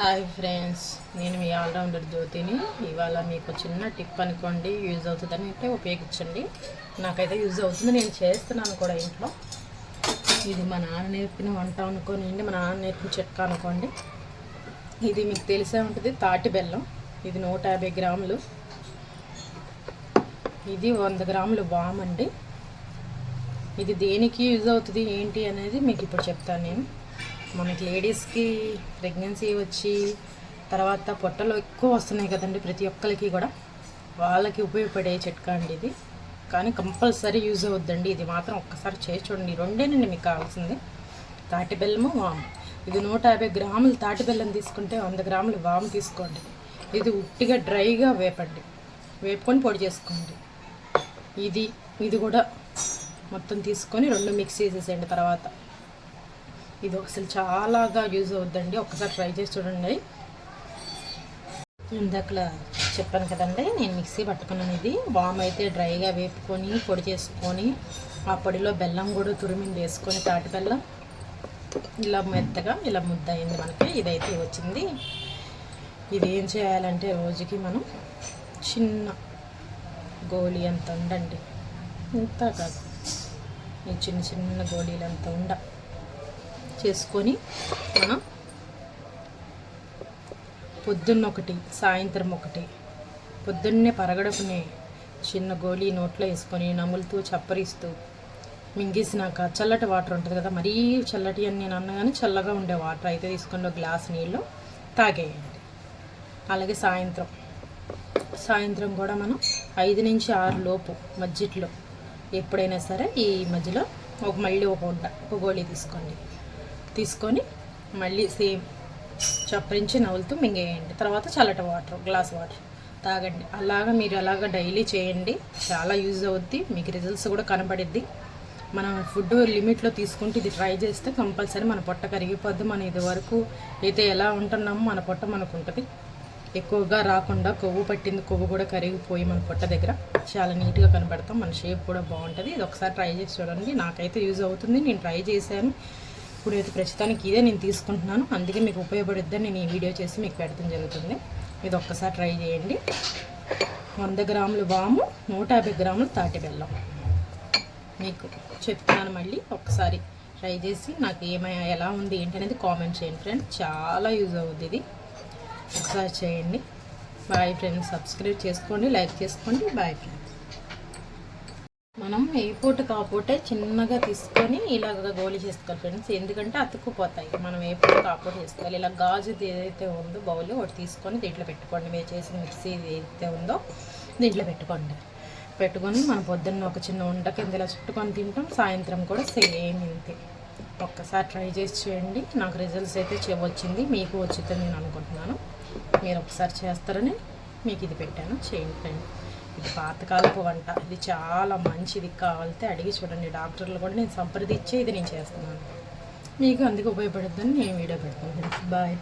Hi friends నేను మీ allrounder జ్యోతిని. ఇవాళ మీకు చిన్న టిప్ అనుకోండి యూజ్ అవుతుందని అంటే ఉపయోగించండి. నాకైతే యూజ్ అవుతుంది నేను చేస్తున్నాను కూడా ఇంట్లో. ఇది మా నాన్న నేర్పిన వంట అనుకోనండి మా నాన్న నేర్పిన చెట్టు అనుకోండి. ఇది మీకు తెలిసే ఉంటుంది తాటి బెల్లం. ఇది నూట యాభై గ్రాములు. ఇది వంద గ్రాములు వామ్ అండి. ఇది దేనికి యూజ్ అవుతుంది ఏంటి అనేది మీకు ఇప్పుడు చెప్తాను నేను. మనకి లేడీస్కి ప్రెగ్నెన్సీ వచ్చి తర్వాత పొట్టలో ఎక్కువ వస్తున్నాయి కదండి ప్రతి ఒక్కరికి కూడా. వాళ్ళకి ఉపయోగపడే చిట్కా అండి ఇది. కానీ కంపల్సరీ యూజ్ అవుద్దండి. ఇది మాత్రం ఒక్కసారి చేసి చూడండి. రెండేనండి మీకు కావాల్సింది. తాటి బెల్లము వాము. ఇది నూట యాభై గ్రాములు తాటి బెల్లం తీసుకుంటే వంద గ్రాములు వాము తీసుకోండి. ఇది ఉట్టిగా డ్రైగా వేపండి. వేపుకొని పొడి చేసుకోండి. ఇది ఇది కూడా మొత్తం తీసుకొని రెండు మిక్స్ చేసేసేయండి తర్వాత. ఇది అసలు చాలాగా యూజ్ అవుద్దండి. ఒక్కసారి ట్రై చేసి చూడండి. ఇందాక చెప్పాను కదండి నేను మిక్సీ పట్టుకున్నాను ఇది. వామ్ అయితే డ్రైగా వేపుకొని పొడి చేసుకొని ఆ పొడిలో బెల్లం కూడా తురిమింది వేసుకొని తాటి బెల్లం. ఇలా మెత్తగా ఇలా ముద్ద అయింది మనకి. ఇదైతే వచ్చింది. ఇది ఏం చేయాలంటే రోజుకి మనం చిన్న గోళీ అంత ఉండండి. ఇంత కాదు. ఈ చిన్న చిన్న గోళీలు అంత ఉండ. చేసుకొని మనం పొద్దున్న ఒకటి సాయంత్రం ఒకటి పొద్దున్నే పరగడపునే చిన్న గోళీ నోట్లో వేసుకొని నములుతూ చప్పరిస్తూ మింగేసినాక చల్లటి వాటర్ ఉంటుంది కదా మరీ చల్లటి అని నేను అన్నా కానీ చల్లగా ఉండే వాటర్ అయితే తీసుకొని ఒక గ్లాస్ నీళ్ళు తాగేయండి. అలాగే సాయంత్రం. సాయంత్రం కూడా మనం ఐదు నుంచి ఆరు లోపు మధ్యలో ఎప్పుడైనా సరే ఈ మధ్యలో ఒక మళ్ళీ ఒక వంట ఒక గోళీ తీసుకోండి. తీసుకొని మళ్ళీ సేమ్ చప్పరించి నవ్వులుతూ మింగేయండి. తర్వాత చల్లటి వాటర్ గ్లాస్ వాటర్ తాగండి. అలాగా మీరు అలాగా డైలీ చేయండి. చాలా యూజ్ అవుద్ది. మీకు రిజల్ట్స్ కూడా కనబడిద్ది. మనం ఫుడ్ లిమిట్లో తీసుకుంటే ఇది ట్రై చేస్తే కంపల్సరీ మన పొట్ట కరిగిపోద్ది. మనం ఇది వరకు అయితే ఎలా ఉంటున్నామో మన పొట్ట మనకు ఉంటుంది. ఎక్కువగా రాకుండా కొవ్వు పట్టింది కొవ్వు కూడా కరిగిపోయి మన పొట్ట దగ్గర. చాలా నీట్గా కనబడతాం. మన షేప్ కూడా బాగుంటుంది. ఇది ఒకసారి ట్రై చేసి చూడండి. నాకైతే యూజ్ అవుతుంది. నేను ట్రై చేశాను. ఇప్పుడైతే ప్రస్తుతానికి ఇదే నేను తీసుకుంటున్నాను. అందుకే మీకు ఉపయోగపడుద్దని నేను ఈ వీడియో చేసి మీకు పెడతాం జరుగుతుంది. ఇది ఒక్కసారి ట్రై చేయండి. వంద గ్రాములు వాము నూట యాభై గ్రాములు తాటి బెల్లం. మీకు చెప్తున్నాను మళ్ళీ ఒకసారి ట్రై చేసి నాకు ఏమైనా ఎలా ఉంది ఏంటనేది కామెంట్ చేయండి ఫ్రెండ్స్. చాలా యూజ్ అవుతుంది ఇది. ఒకసారి చేయండి. Bye friends. సబ్స్క్రైబ్ చేసుకోండి లైక్ చేసుకోండి. Bye friends. మనం ఏ పూట కాపోతే చిన్నగా తీసుకొని ఇలాగ గోళీ చేసుకోవాలి ఫ్రెండ్స్. ఎందుకంటే అతుక్కుపోతాయి. మనం ఏ పూట కాపోతే చేసుకోవాలి. ఇలా గాజుది ఏదైతే ఉందో బౌల్ ఒకటి తీసుకొని దీంట్లో పెట్టుకోండి. మీరు చేసిన మిక్సీ ఏదైతే ఉందో దీంట్లో పెట్టుకోండి. పెట్టుకొని మనం పొద్దున్న ఒక చిన్న వంట కింద ఇలా చుట్టుకొని తింటాం. సాయంత్రం కూడా సేమ్ ఇంతే. ఒక్కసారి ట్రై చేసి చేయండి నాకు రిజల్ట్స్ అయితే వచ్చింది. మీకు వచ్చిందని నేను అనుకుంటున్నాను. మీరు ఒకసారి చేస్తారని మీకు ఇది పెట్టాను. చేయండి ఫ్రెండ్స్ ఇది పాతకాలపు వంట. ఇది చాలా మంచిది. కావాలితే అడిగి చూడండి. డాక్టర్లు కూడా నేను సంప్రదించే ఇది నేను చేస్తున్నాను. మీకు అందుకు ఉపయోగపడుతుందని నేను వీడియో పెడతాను. బాయ్.